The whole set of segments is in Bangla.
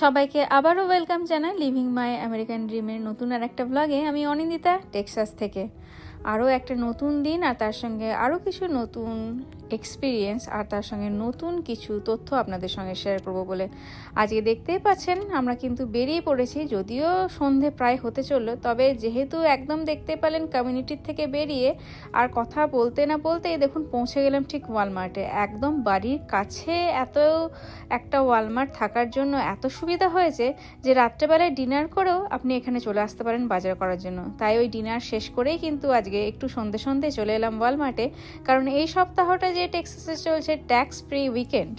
সবাইকে আবারও ওয়েলকাম জানাই লিভিং মাই আমেরিকান ড্রিমের নতুন আর একটা ব্লগে আমি অনিন্দিতা টেক্সাস থেকে। আরও একটা নতুন দিন আর তার সঙ্গে আরও কিছু নতুন এক্সপিরিয়েন্স আর তার সঙ্গে নতুন কিছু তথ্য আপনাদের সঙ্গে শেয়ার করব বলে আজকে দেখতেই পাচ্ছেন, আমরা কিন্তু বেরিয়ে পড়েছি, যদিও সন্ধে প্রায় হতে চলল, তবে যেহেতু একদম দেখতে পেলেন কমিউনিটির থেকে বেরিয়ে, আর কথা বলতে না বলতেই দেখুন পৌঁছে গেলাম ঠিক ওয়ালমার্টে একদম বাড়ির কাছে এত একটা ওয়ালমার্ট থাকার জন্য এত সুবিধা হয়েছে যে রাত্রেবেলায় ডিনার করেও আপনি এখানে চলে আসতে পারেন বাজার করার জন্য। তাই ওই ডিনার শেষ করেই কিন্তু আজকে একটু সন্ধে সন্ধে চলে এলাম ওয়ালমার্টে, কারণ এই সপ্তাহটা যে টেক্সাসে চলছে ট্যাক্স ফ্রি উইকেন্ড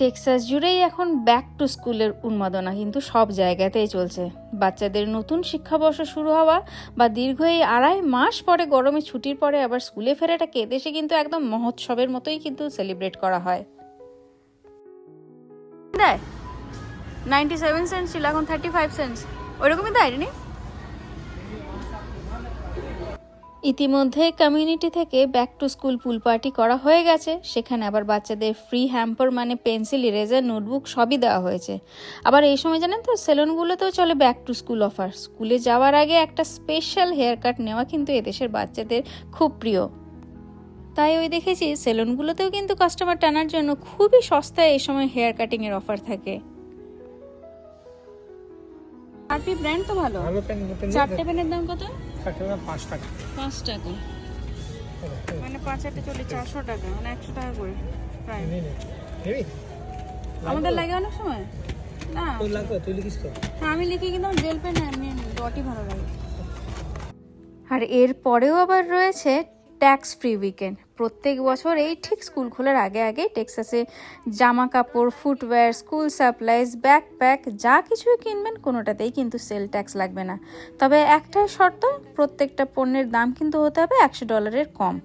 টেক্সাস জুড়েই এখন ব্যাক টু স্কুলের উন্মাদনা কিন্তু সব জায়গাতেই চলছে। বাচ্চাদের নতুন শিক্ষাবর্ষ শুরু হওয়া বা দীর্ঘ এই আড়াই মাস পরে গরমে ছুটির পরে আবার স্কুলে ফেরাটাকে দেশে কিন্তু একদম মহোৎসবের মতোই কিন্তু সেলিব্রেট করা হয়। দেয়? নাইনটি সেভেন সেন্টস ছিল এখন থার্টি ফাইভ সেন্টস ওইরকমই দেয় নি ইতিমধ্যে কমিউনিটি থেকে back to school pool party করা হয়ে গেছে। সেখানে আবার বাচ্চাদের ফ্রি হ্যাম্পার মানে পেন্সিল ইরেজার নোটবুক সবই দেওয়া হয়েছে। আবার এই সময় জানেন তো সেলুনগুলোতেও চলে ব্যাক টু স্কুল অফার স্কুলে যাওয়ার আগে একটা স্পেশাল হেয়ার কাট নেওয়া কিন্তু এদেশের বাচ্চাদের খুব প্রিয়। তাই ওই দেখেছি সেলুনগুলোতেও কিন্তু কাস্টমার টানার জন্য খুবই সস্তায় এই সময় হেয়ার কাটিংয়ের অফার থাকে। আরপি ব্র্যান্ড তো ভালো। ভালো পেন পেন চারটে পেনের দাম কত? পাঁচ টাকা। পাঁচ টাকা। মানে পাঁচ আটে চলে চারশো টাকা মানে একশো টাকা করে প্রায়। আমাদের লাগে অনেক সময়? না। তুই লিখিস তো। হ্যাঁ আমি লিখি কিন্তু আমার জেল পেন আমি ডটই ভালো লাগে। আর এর পরেও আবার রয়েছে ট্যাক্স ফ্রি উইকেন্ড প্রত্যেক বছর এই ঠিক স্কুল খোলার আগে আগে টেক্সাসে জামা কাপড় ফুটওয়্যার স্কুল সাপ্লাইজ ব্যাকপ্যাক যা কিছুই কিনবেন কোনোটাতেই কিন্তু সেল ট্যাক্স লাগবে না। তবে একটাই শর্ত, প্রত্যেকটা পণ্যের দাম কিন্তু হতে হবে একশো ডলারের কম।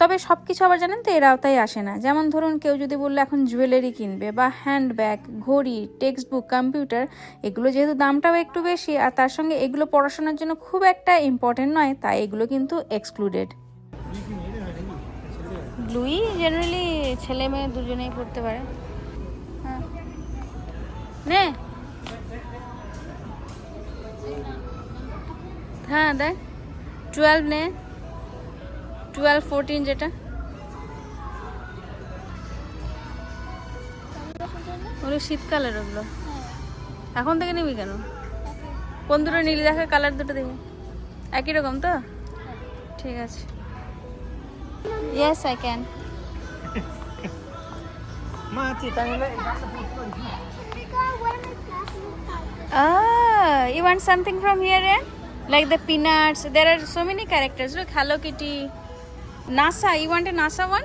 তবে সব কিছু আবার জানেন তো, এর আওতায় আসে না। যেমন ধরুন, কেউ যদি বলল, এখন জুয়েলারি কিনবে বা হ্যান্ডব্যাগ ঘড়ি টেক্সট বুক কম্পিউটার এগুলো যেহেতু দামটাও একটু বেশি, আর তার সঙ্গে এগুলো পড়াশোনার জন্য খুব একটা ইম্পর্টেন্ট নয়, তাই এগুলো কিন্তু এক্সক্লুডেড ব্লুই জেনারেলি ছেলে মেয়ে দুজনেই পড়তে পারে। হ্যাঁ। নে। হ্যাঁ দেখ। টুয়েলভ নে। টুয়েলভ ফোরটিন যেটা। ওগুলো শীতকালের ওগুলো। এখন থেকে নিবি কেন? কোন দুটো নীল দেখা কালার দুটো দেখি। একই রকম তো? ঠিক আছে। Yes, I can. Ah, you want something from here, eh? Like the peanuts. There are so many characters. Look, Hello Kitty. NASA. You want a NASA one?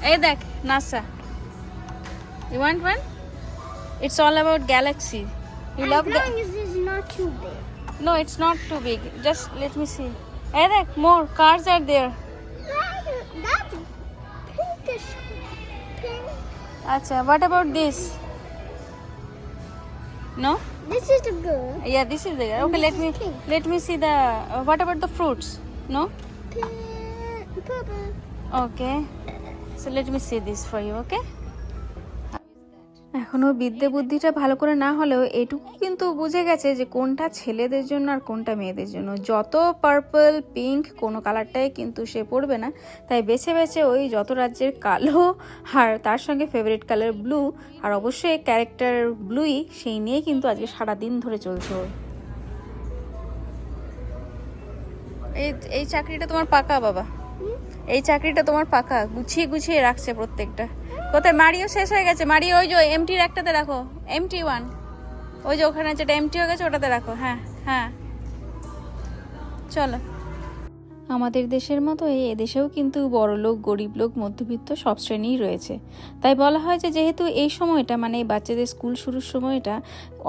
Hey, that NASA. You want one? It's all about galaxy. You as love long as it's not too big. No, it's not too big. Just let me see. Hey, more cars are there. That, that's pinkish. Pink. What about this? No? This is the good. Yeah, this is there. Okay, let me let me see the. Uh, what about the fruits? No. Pink. Purple. Okay. So let me see this for you, okay? এখনও বিদ্যে বুদ্ধিটা ভালো করে না হলেও এটুকু কিন্তু বুঝে গেছে যে কোনটা ছেলেদের জন্য আর কোনটা মেয়েদের জন্য। যত পার্পল পিঙ্ক কোনো কালারটাই কিন্তু সে পড়বে না। তাই বেছে বেছে ওই যত রাজ্যের কালো আর তার সঙ্গে ফেভারিট কালার ব্লু আর অবশ্যই ক্যারেক্টার ব্লুই সেই নিয়ে কিন্তু আজকে সারা দিন ধরে চলছে ওর। এই এই চাকরিটা তোমার পাকা বাবা। এই চাকরিটা তোমার পাকা। গুছিয়ে গুছিয়ে রাখছে প্রত্যেকটা। কোথায়? মারিও শেষ হয়ে গেছে। মারিও ওই যে এমটির একটাতে রাখো। এমটি ওয়ান ওই যে ওখানে যেটা এমটি হয়ে গেছে, ওটাতে রাখো। হ্যাঁ হ্যাঁ। চলো। আমাদের দেশের মতো এই এদেশেও কিন্তু বড় লোক গরিব লোক মধ্যবিত্ত সব শ্রেণীই রয়েছে। তাই বলা হয় যে, যেহেতু এই সময়টা মানে বাচ্চাদের স্কুল শুরুর সময়টা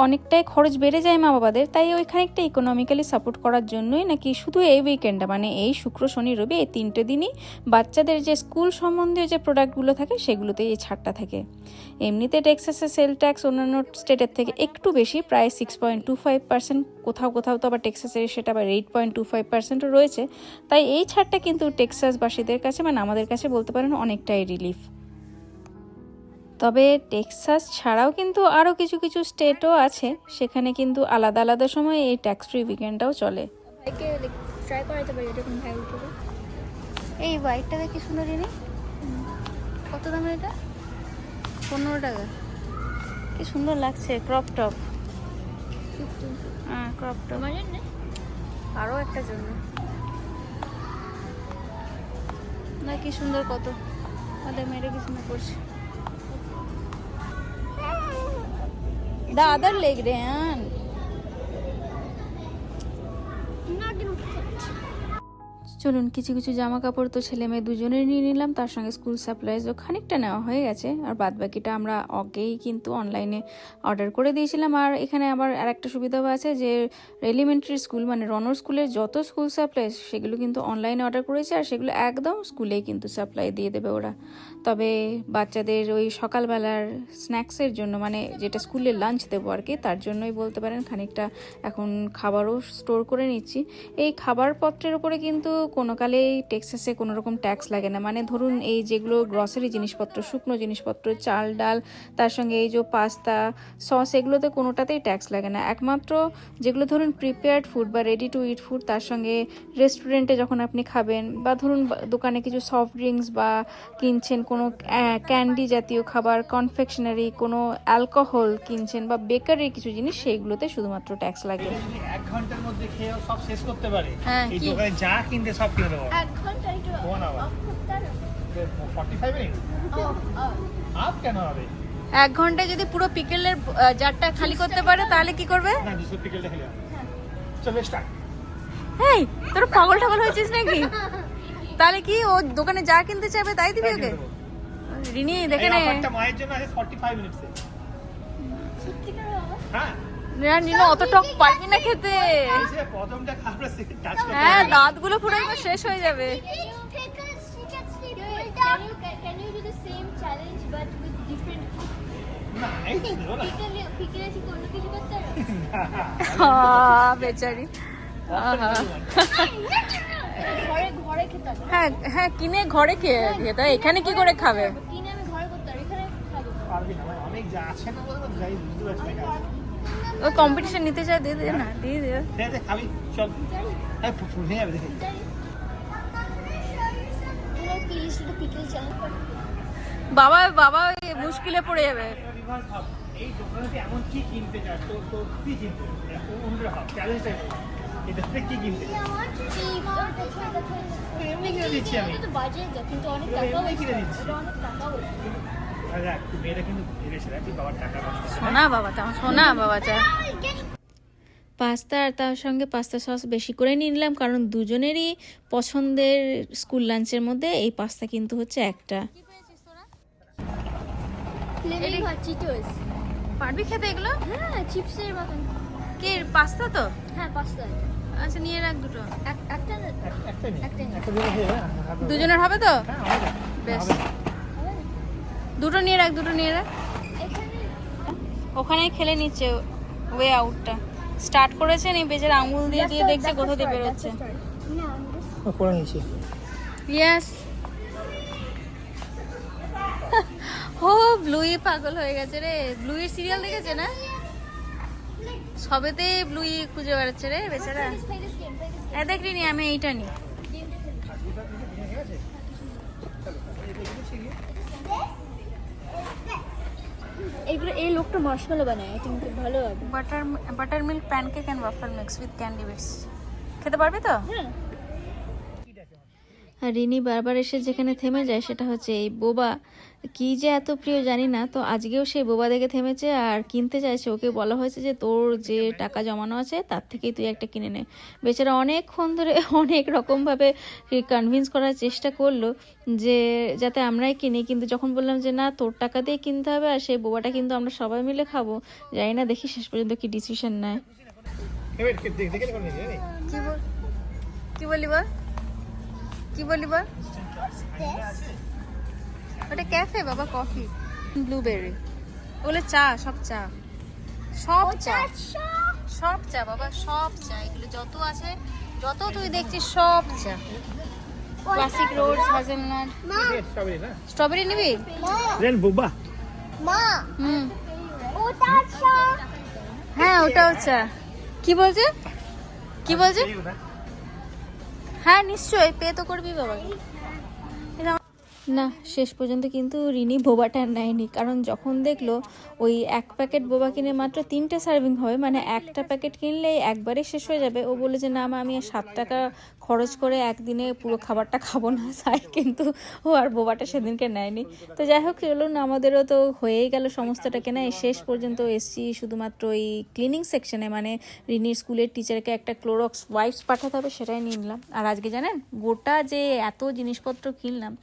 অনেকটাই খরচ বেড়ে যায় মা বাবাদের, তাই ওইখানে একটা ইকোনমিক্যালি সাপোর্ট করার জন্যই নাকি শুধু এই উইকেন্ডটা মানে এই শুক্র, শনি, রবি এই তিনটে দিনই বাচ্চাদের যে স্কুল সম্বন্ধীয় যে প্রোডাক্টগুলো থাকে সেগুলোতেই এই ছাড়টা থাকে। এমনিতে টেক্সাসে সেল ট্যাক্স অন্যান্য স্টেটের থেকে একটু বেশি, প্রায় six point two five percent কোথাও কোথাও তো আবার টেক্সাসে সেটা আবার এইট পয়েন্ট টু ফাইভ পার্সেন্টও রয়েছে। তাই এই ছাড়টা কিন্তু টেক্সাসবাসীদের কাছে মানে আমাদের কাছে বলতে পারেন অনেকটাই রিলিফ তবে টেক্সাস ছাড়াও কিন্তু আরও কিছু কিছু স্টেটও আছে সেখানে কিন্তু আলাদা আলাদা সময় এই ট্যাক্স ফ্রি উইকেন্ডটাও চলে। ভাইকে ট্রাই করাতে পারি এরকম ভাই উঠবে? এই বাইকটা দেখি সুন্দর নি কত দামের এটা? পনেরো টাকা। কি সুন্দর লাগছে ক্রপ টপ হ্যাঁ ক্রপ টপ আরও একটা জন্য। না কি সুন্দর কত। আমাদের মেয়েরা কি সুন্দর করছে। ದಾದರ್ ಲೇಗ್ರೆ চলুন, কিছু কিছু জামা কাপড় তো ছেলে মেয়ে দুজনেই নিয়ে নিলাম, তার সঙ্গে স্কুল সাপ্লাইজও খানিকটা নেওয়া হয়ে গেছে। আর বাদ বাকিটা আমরা আগেই কিন্তু অনলাইনে অর্ডার করে দিয়েছিলাম। আর এখানে আবার আর একটা সুবিধাও আছে যে এলিমেন্টারি স্কুল মানে রনর স্কুলের যত স্কুল সাপ্লাইজ সেগুলো কিন্তু অনলাইনে অর্ডার করেছে আর সেগুলো একদম স্কুলেই কিন্তু সাপ্লাই দিয়ে দেবে ওরা। তবে বাচ্চাদের ওই সকালবেলার স্ন্যাক্সের জন্য মানে যেটা স্কুলে লাঞ্চ দেবো আর কি, তার জন্যই বলতে পারেন খানিকটা এখন খাবারও স্টোর করে নিচ্ছি। এই খাবারপত্রের উপরে কিন্তু কোনো কালেই টেক্সাসে কোনো রকম ট্যাক্স লাগে না। মানে ধরুন এই যেগুলো গ্রসারি জিনিসপত্র শুকনো জিনিসপত্র চাল ডাল তার সঙ্গে এই যে পাস্তা সস এগুলোতে কোনোটাতেই ট্যাক্স লাগে না। একমাত্র যেগুলো ধরুন প্রিপেয়ার্ড ফুড বা রেডি টু ইট ফুড তার সঙ্গে রেস্টুরেন্টে যখন আপনি খাবেন বা ধরুন দোকানে কিছু সফট ড্রিঙ্কস বা কিনছেন কোনো ক্যান্ডি জাতীয় খাবার কনফেকশনারি কোনো অ্যালকোহল কিনছেন বা বেকারির কিছু জিনিস সেইগুলোতে শুধুমাত্র ট্যাক্স লাগে। এক ঘণ্টার মধ্যে খেয়েও সব শেষ করতে পারে। হ্যাঁ, এই দোকানে যা কিনতে সব কিনে দেবো এক ঘন্টায় যদি পুরো পিকেলের জারটা খালি করতে পারে তাহলে কি করবে? হেই তোর পাগল টাগল হয়েছিস নাকি? তাহলে কি ও দোকানে যা কিনতে চাইবে তাই দিবি ওকে? রিনি দেখে নে। মায়ের জন্য আছে ফর্টি ফাইভ মিনিটসে সত্যিকার বাবা? হ্যাঁ। নিনো অত টক পারবি না খেতে হ্যাঁ। দাঁতগুলো পুরো একবার শেষ হয়ে যাবে বেচারি হ্যাঁ হ্যাঁ কিনে ঘরে খেয়ে খেতে। এখানে কি করে খাবে কিনে আমি ঘরে করতে হবে এখানে খাব পারবি না ভাই, অনেক যা আছে না বুঝতে পারছি। ও কম্পিটিশন নিতে চায় দিয়ে দে না দিয়ে দে। খাবি চল। ফুল হয়ে যাবে বাবা বাবা মুশকিলে পড়ে যাবে। এই দোকানেতে এমন কি কিনতে চাস তো তো কি কিনতে? অন্য ভাব চ্যালেঞ্জটাই এটা কি কিনতে? এমনি কিনে দিচ্ছি আমি। বাজে কিন্তু অনেক টাকা অনেক টাকা করে। সোনা বাবা তা সোনা বাবা চা পাস্তা আর তার সঙ্গে পাস্তা সস বেশি করে নিয়ে নিলাম কারণ দুজনেরই পছন্দের স্কুল লাঞ্চের মধ্যে এই পাস্তা কিন্তু হচ্ছে একটা। পারবি খেতে এগুলো? হ্যাঁ চিপসের মতন। কি পাস্তা তো? হ্যাঁ পাস্তা। আচ্ছা নিয়ে রাখ দুটো। একটা হয়ে দুজনের হবে তো? হ্যাঁ, বেশ। হবে। দুটো নিয়ে রাখ দুটো নিয়ে রাখ। ওখানেই খেলে নিচ্ছে ওয়ে আউটটা স্টার্ট করেছে নি বেজের আঙুল দিয়ে দিয়ে দেখছে কোথা দিয়ে বেরোচ্ছে। করে নিয়েছি। ইয়েস ও ব্লুই পাগল হয়ে গেছে রে। ব্লুইর সিরিয়াল দেখেছে না? সবেতে ব্লুই খুঁজে বেড়াচ্ছে রে বেচারা। দেখলি নি আমি এইটা নি এইগুলো এই লোকটা মার্শমেলো বানায় আই থিঙ্ক ভালো হবে। Butter butter milk pancake and waffle mix with candy bits খেতে পারবে তো? হ্যাঁ। আর রিনি বারবার এসে যেখানে থেমে যায় সেটা হচ্ছে এই বোবা। কি যে এত প্রিয় জানি না তো আজকেও সেই বোবা দেখে থেমেছে আর কিনতে চাইছে। ওকে বলা হয়েছে যে তোর যে টাকা জমানো আছে তার থেকেই তুই একটা কিনে নে। বেচারা অনেকক্ষণ ধরে অনেক রকমভাবে কনভিন্স করার চেষ্টা করল যে যাতে আমরাই কিনি। কিন্তু যখন বললাম যে না তোর টাকা দিয়ে কিনতে হবে আর সেই বোবাটা কিন্তু আমরা সবাই মিলে খাব জানি না দেখি শেষ পর্যন্ত কি ডিসিশন নেয়। কি বল বল? কি বলি বল? ওটা ক্যাফে বাবা কফি ব্লুবেরি ওগুলো চা সব চা। সব চা। সব চা বাবা সব চা। এগুলো যত আছে যত তুই দেখছিস সব চা। ক্লাসিক রোড হাজেলনাট স্ট্রবেরি নিবি? রেন বুবা মা। হুম। ওটা চা। হ্যাঁ ওটাও চা। কি বলছে? কি বলছে। হ্যাঁ নিশ্চয়ই পে তো করবি বাবা। না, শেষ পর্যন্ত কিন্তু রিনি বোবাটা নেয়নি। কারণ যখন দেখল ওই এক প্যাকেট বোবা কিনে মাত্র তিনটে সার্ভিং হবে মানে একটা প্যাকেট কিনলেই একবারে শেষ হয়ে যাবে। ও বলে যে, না মা, আমি সাত টাকা খরচ করে একদিনে পুরো খাবারটা খাব না। তাই কিন্তু ও আর বোবাটা সেদিনকে নেয়নি। তো যাই হোক, চলুন, আমাদেরও তো হয়েই গেল সমস্তটা কেনা। শেষ পর্যন্ত এসছি শুধুমাত্র ওই ক্লিনিং সেকশনে মানে রিনির স্কুলের টিচারকে একটা ক্লোরক্স ওয়াইপস পাঠাতে হবে, সেটাই নিয়ে নিলাম। আর আজকে জানেন, গোটা যে এত জিনিসপত্র কিনলাম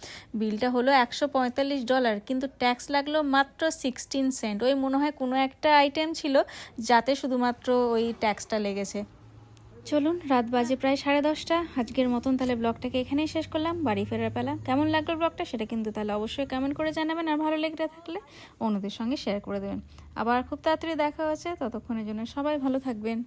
বিলটা হলো একশো পঁয়তাল্লিশ ডলার, কিন্তু ট্যাক্স লাগল মাত্র সিক্সটিন সেন্ট। ওই মনে হয় কোনো একটা আইটেম ছিল যাতে শুধুমাত্র ওই ট্যাক্সটা লেগেছে। চলুন, রাত বাজে প্রায় সাড়ে দশটা। আজকের মতন তাহলে ব্লগটাকে এখানেই শেষ করলাম। বাড়ি ফেরার পেলা। কেমন লাগল ব্লগটা সেটা কিন্তু তাহলে অবশ্যই কমেন্ট করে জানাবেন আর ভালো লেগে থাকলে অন্যদের সঙ্গে শেয়ার করে দেবেন। আবার খুব তাড়াতাড়ি দেখা হচ্ছে। ততক্ষণের জন্য সবাই ভালো থাকবেন।